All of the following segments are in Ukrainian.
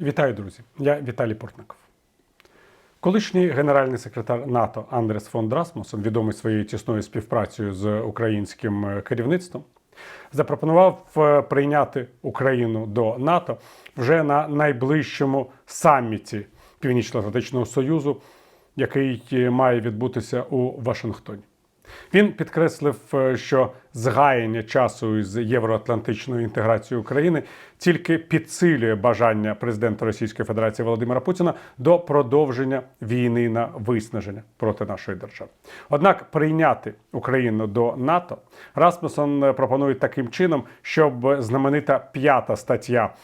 Вітаю, друзі! Я Віталій Портников. Колишній генеральний секретар НАТО Андрес фон Драсмусен, відомий своєю тісною співпрацею з українським е, керівництвом, запропонував е, прийняти Україну до НАТО вже на найближчому саміті Північно-Атлантичного Союзу, який е, має відбутися у Вашингтоні. Він підкреслив, е, що згаяння часу із євроатлантичною інтеграцією України тільки підсилює бажання президента Російської Федерації Володимира Путіна до продовження війни на виснаження проти нашої держави. Однак прийняти Україну до НАТО Расмусон пропонує таким чином, щоб знаменита п'ята стаття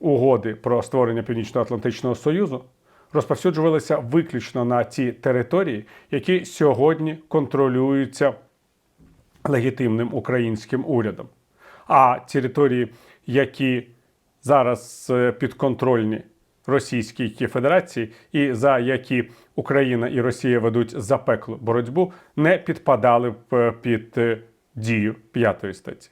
угоди про створення Північно-Атлантичного Союзу розповсюджувалися виключно на ті території, які сьогодні контролюються легітимним українським урядом. А території, які зараз е, підконтрольні Російській Федерації, і за які Україна і Росія ведуть запеклу боротьбу, не підпадали б е, під е, дію п'ятої статті.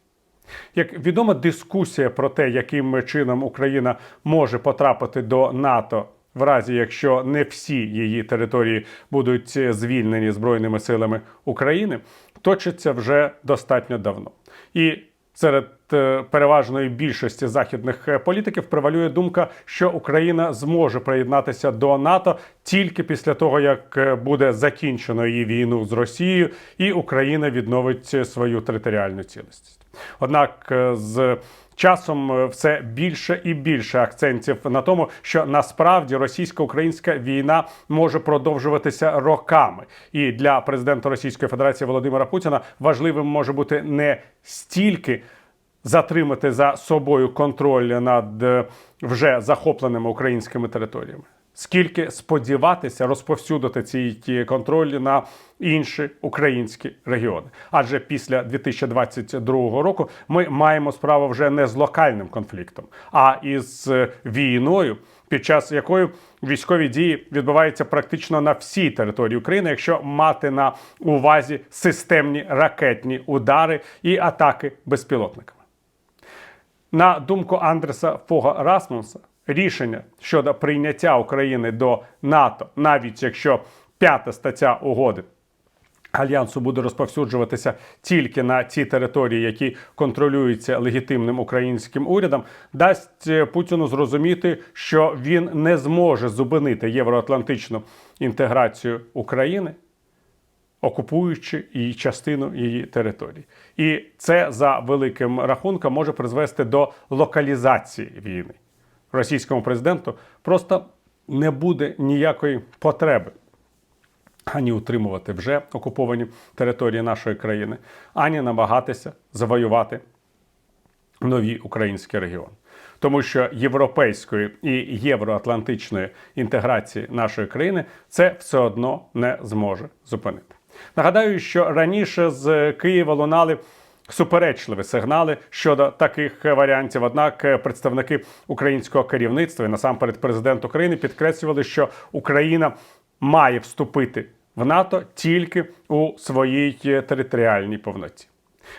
Як відома дискусія про те, яким чином Україна може потрапити до НАТО в разі, якщо не всі її території будуть звільнені Збройними силами України, точиться вже достатньо давно. І серед е, переважної більшості західних е, політиків превалює думка, що Україна зможе приєднатися до НАТО тільки після того, як е, буде закінчено її війну з Росією, і Україна відновить свою територіальну цілісність. Однак з часом е, все більше і більше акцентів на тому, що насправді російсько-українська війна може продовжуватися роками, і для президента Російської Федерації Володимира Путіна важливим може бути не стільки затримати за собою контроль над е, вже захопленими українськими територіями. Скільки сподіватися розповсюдити ці ті контролі на інші українські регіони? Адже після 2022 року ми маємо справу вже не з локальним конфліктом, а із е, війною, під час якої військові дії відбуваються практично на всій території України, якщо мати на увазі системні ракетні удари і атаки безпілотниками. На думку Андреса Фога Расмуса, рішення щодо прийняття України до НАТО, навіть якщо п'ята стаття угоди альянсу буде розповсюджуватися тільки на ті території, які контролюються легітимним українським урядом, дасть е, Путіну зрозуміти, що він не зможе зупинити євроатлантичну інтеграцію України окупуючи її частину її території. І це за великим рахунком може призвести до локалізації війни. Російському президенту просто не буде ніякої потреби ані утримувати вже окуповані території нашої країни, ані намагатися завоювати нові українські регіони. Тому що європейської і євроатлантичної інтеграції нашої країни це все одно не зможе зупинити. Нагадаю, що раніше з Києва лунали суперечливі сигнали щодо таких варіантів. Однак представники українського керівництва і насамперед президент України підкреслювали, що Україна має вступити в НАТО тільки у своїй територіальній повноті.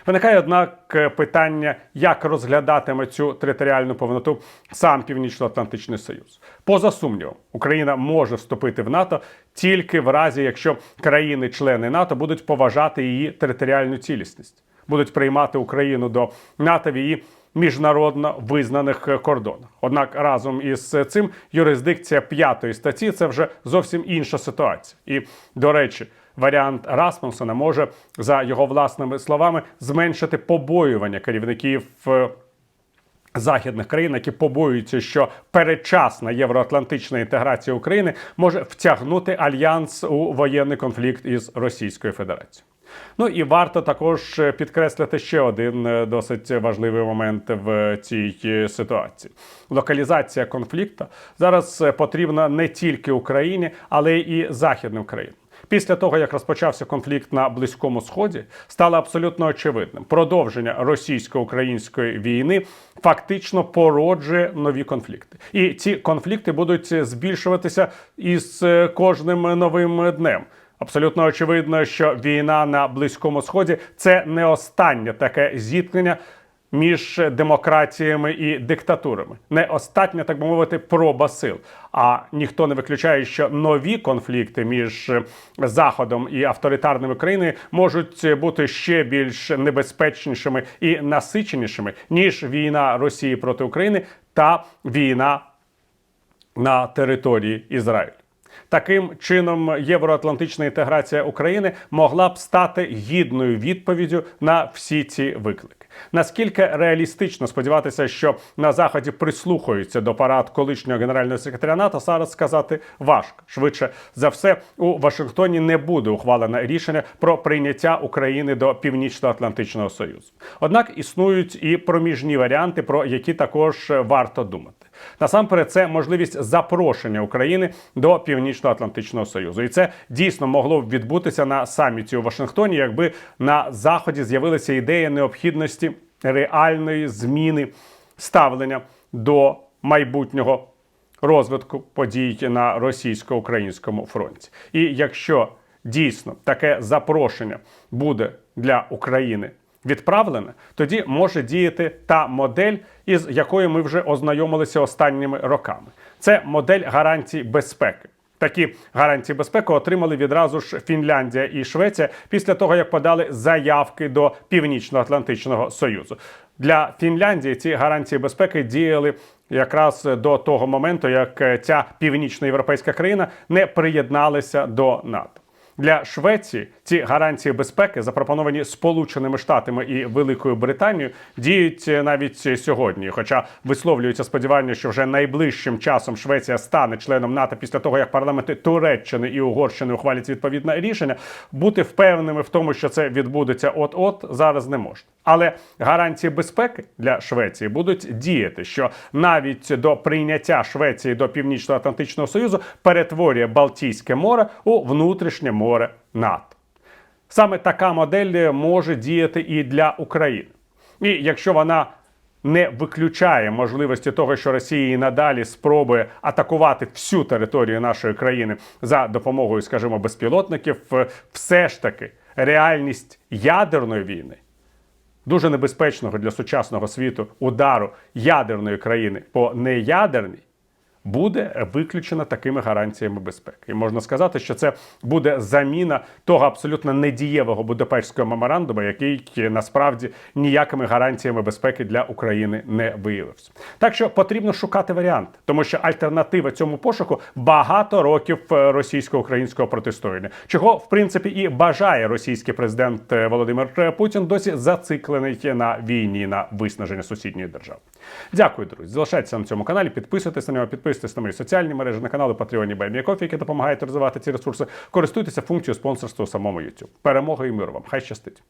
Виникає, однак, питання, як розглядатиме цю територіальну повноту сам Північно-Атлантичний Союз. Поза сумнівом, Україна може вступити в НАТО тільки в разі, якщо країни-члени НАТО будуть поважати її територіальну цілісність, будуть приймати Україну до НАТО в її міжнародно визнаних кордонах. Однак разом із цим юрисдикція п'ятої статті це вже зовсім інша ситуація. І до речі варіант Расмусона може, за його власними словами, зменшити побоювання керівників. Західних країн, які побоюються, що передчасна євроатлантична інтеграція України може втягнути альянс у воєнний конфлікт із Російською Федерацією. Ну і варто також е, підкреслити ще один е, досить важливий момент в цій е, ситуації. Локалізація конфлікту зараз потрібна не тільки Україні, але і західним країнам. Після того, як розпочався конфлікт на Близькому Сході, стало абсолютно очевидним. Продовження російсько-української війни фактично породжує нові конфлікти, і ці конфлікти будуть збільшуватися із е, кожним новим днем. Абсолютно очевидно, що війна на Близькому Сході це не останнє таке зіткнення між демократіями і диктатурами. Не остатня, так би мовити, проба сил. А ніхто не виключає, що нові конфлікти між Заходом і авторитарними країнами можуть бути ще більш небезпечнішими і насиченішими ніж війна Росії проти України та війна на території Ізраїлю. Таким чином, євроатлантична інтеграція України могла б стати гідною відповіддю на всі ці виклики. Наскільки реалістично сподіватися, що на заході прислухаються до парад колишнього генерального секретаря НАТО, зараз сказати важко. Швидше за все, у Вашингтоні не буде ухвалено рішення про прийняття України до Північно-Атлантичного Союзу. Однак існують і проміжні варіанти, про які також варто думати. Насамперед, це можливість запрошення України до Північно-Атлантичного Союзу, і це дійсно могло б відбутися на саміті у Вашингтоні, якби на заході з'явилася ідея необхідності реальної зміни ставлення до майбутнього розвитку подій на російсько-українському фронті. І якщо дійсно таке запрошення буде для України відправлене, тоді може діяти та модель, із якою ми вже ознайомилися останніми роками. Це модель гарантій безпеки. Такі гарантії безпеки отримали відразу ж Фінляндія і Швеція після того, як подали заявки до Північно-Атлантичного Союзу. Для Фінляндії ці гарантії безпеки діяли якраз до того моменту, як ця північноєвропейська країна не приєдналася до НАТО. Для Швеції ці гарантії безпеки, запропоновані Сполученими Штатами і Великою Британією, діють навіть сьогодні. Хоча висловлюється сподівання, що вже найближчим часом Швеція стане членом НАТО після того, як парламенти Туреччини і Угорщини ухвалять відповідне рішення, бути впевненими в тому, що це відбудеться от-от, зараз не можна. Але гарантії безпеки для Швеції будуть діяти, що навіть до прийняття Швеції до Північно-Атлантичного Союзу перетворює Балтійське море у внутрішнє море НАТО. Саме така модель може діяти і для України. І якщо вона не виключає можливості того, що Росія і надалі спробує атакувати всю територію нашої країни за допомогою, скажімо, безпілотників, все ж таки реальність ядерної війни дуже небезпечного для сучасного світу удару ядерної країни по неядерній буде виключена такими гарантіями безпеки. І можна сказати, що це буде заміна того абсолютно недієвого Будапештського меморандуму, який насправді ніякими гарантіями безпеки для України не виявився. Так що потрібно шукати варіанти, тому що альтернатива цьому пошуку багато років е, російсько-українського протистояння, чого в принципі і бажає російський президент е, Володимир Путін, досі зациклений на війні на виснаження сусідньої держави. Дякую, друзі. Залишайтеся на цьому каналі, підписуйтесь на нього, підписуйтесь на мої соціальні мережі, на канали Patreon і Кофі, які допомагають розвивати ці ресурси. Користуйтеся функцією спонсорства у самому YouTube. Перемоги і миру вам! Хай щастить!